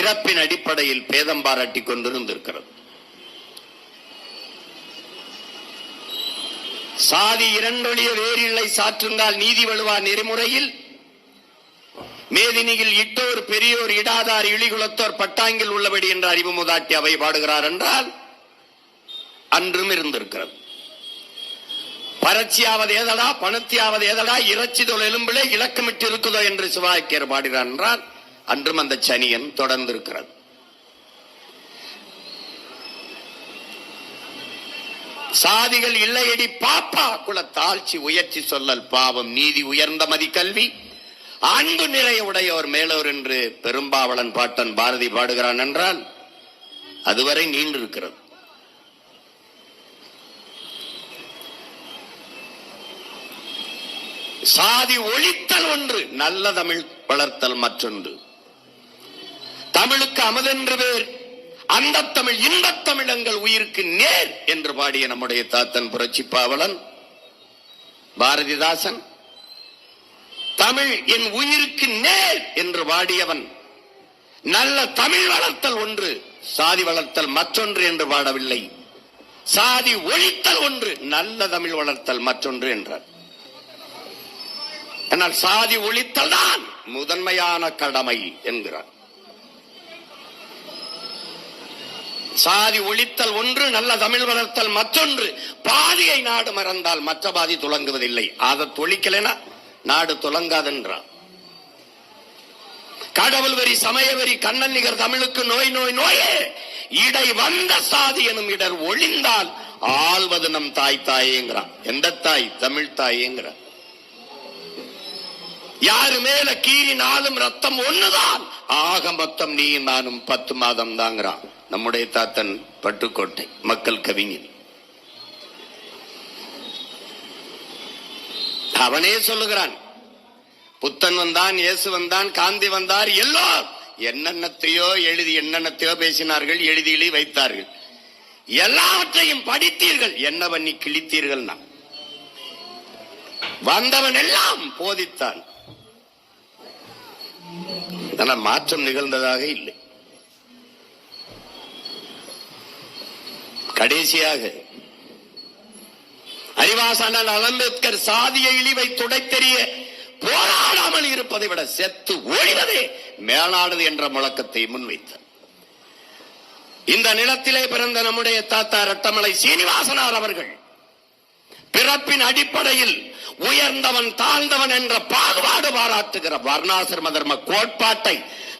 பிறப்பின் அடிப்படையில் பேதம் பாராட்டி கொண்டிருந்திருக்கிறது. சாதி இரண்டொழிய வேறில்லை சாற்றுங்கால் நீதி வலுவா நெறிமுறையில் மேதினியில் இட்டோர் பெரியோர் இடாதார் இழிகுலத்தோர் பட்டாங்கில் உள்ளபடி என்ற அறிவு முதாட்டி அவை பாடுகிறார் என்றால் அன்றும் இருந்திருக்கிறது. பரட்சியாவது ஏதடா பணத்தியாவது ஏதடா இறைச்சி தொழில் எலும்பிலே இலக்கமிட்டு இருக்குதோ என்று சிவாக்கியர் பாடுகிறார் என்றால் அன்றும் அந்த சனியன் தொடர்ந்திருக்கிறது. சாதிகள் இல்லையடி பாப்பா குல தாழ்ச்சி உயர்ச்சி சொல்லல் பாவம் நீதி உயர்ந்த மதி கல்வி. அன்பு நிறைய உடையோர் மேலோர் என்று பெரும்பாவளன் பாட்டன் பாரதி பாடுகிறான் என்றால் அதுவரை நீண்டிருக்கிறது. சாதி ஒழித்தல் ஒன்று நல்ல தமிழ் வளர்த்தல் மற்றொன்று. தமிழுக்கு அமதென்று பேர் அந்த தமிழ் இன்பத் தமிழங்கள் உயிருக்கு நேர் என்று பாடிய நம்முடைய தாத்தன் புரட்சி பாவலன் பாரதிதாசன். தமிழ் என் உயிருக்கு நேர் என்று பாடியவன். நல்ல தமிழ் வளர்த்தல் ஒன்று சாதி வளர்த்தல் மற்றொன்று என்று பாடவில்லை. சாதி ஒழித்தல் ஒன்று நல்ல தமிழ் வளர்த்தல் மற்றொன்று என்றார். ஆனால் சாதி ஒழித்தல் தான் முதன்மையான கடமை என்கிறார். சாதி ஒழித்தல் ஒன்று நல்ல தமிழ் வளர்த்தல் மற்றொன்று. பாதியை நாடு மறந்தால் மற்ற பாதி துலங்குவதில்லை. அதை தொழிக்கலைனா நாடு துலங்காதென்றான் கடவுள் வரி சமய வரி கண்ணன் நிகர் தமிழுக்கு நோய் நோய் நோயே. இடை வந்த சாதி எனும் இடர் ஒழிந்தால் ஆள்வது நம் தாய் தாயேங்கிறான். எந்த தாய்? தமிழ் தாயேங்கிறான். யாரு மேல கீறினாலும் ரத்தம் ஒண்ணுதான். ஆக மொத்தம் நீ நானும் பத்து மாதம் தாங்கிறான். நம்முடைய தாத்தன் பட்டுக்கோட்டை மக்கள் கவிஞன். அவனே சொல்லுகிறான் புத்தன் வந்தான் இயேசு வந்தான் காந்தி வந்தார் எல்லோர் என்னென்னத்தையோ எழுதி என்னென்னத்தையோ பேசினார்கள் எழுதி வைத்தார்கள். எல்லாவற்றையும் படித்தீர்கள். என்ன பண்ணி கிழித்தீர்கள் வந்தவன் எல்லாம் போதித்தான். ஆனால் மாற்றம் நிகழ்ந்ததாக இல்லை. கடைசியாக அறிவாசான அம்பேத்கர் சாதிய இழிவை துடைத்தெறிய போராடாமல் இருப்பதை விட செத்து ஒழிவதே மேலானது என்ற முழக்கத்தை முன்வைத்தார். இந்த நிலத்திலே பிறந்த நம்முடைய தாத்தா ரட்டமலை சீனிவாசனார் அவர்கள் பிறப்பின் அடிப்படையில் உயர்ந்தவன் தாழ்ந்தவன் என்ற பாகுபாடு பாராட்டுகிற வர்ணாசிரம தர்ம கோட்பாட்டை